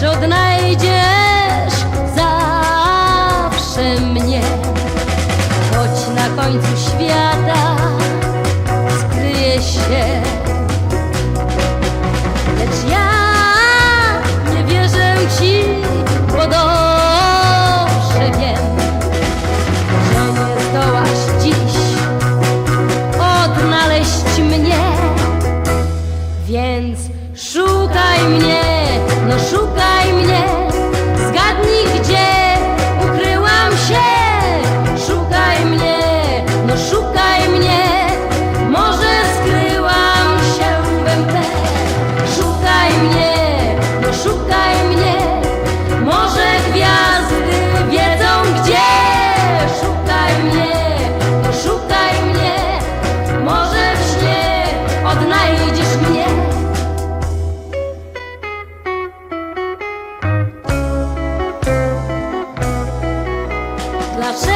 że odnajdziesz zawsze mnie. Choć na końcu świata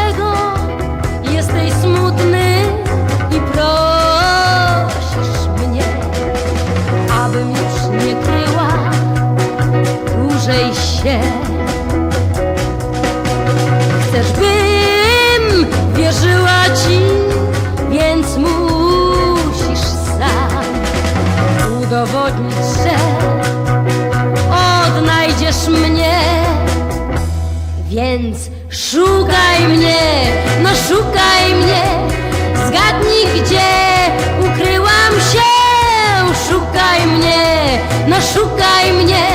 Dlaczego jesteś smutny i prosisz mnie, abym już nie kryła dłużej się? Chcesz, bym wierzyła ci, więc musisz sam udowodnić, że odnajdziesz mnie. Więc szukaj mnie, no szukaj mnie, zgadnij gdzie ukryłam się. Szukaj mnie, no szukaj mnie,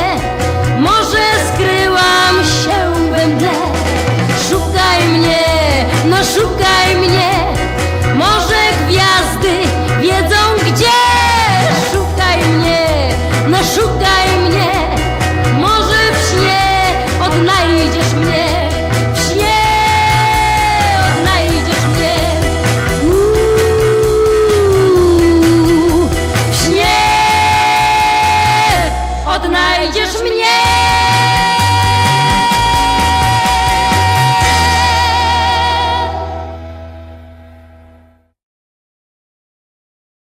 w śnie odnajdziesz mnie.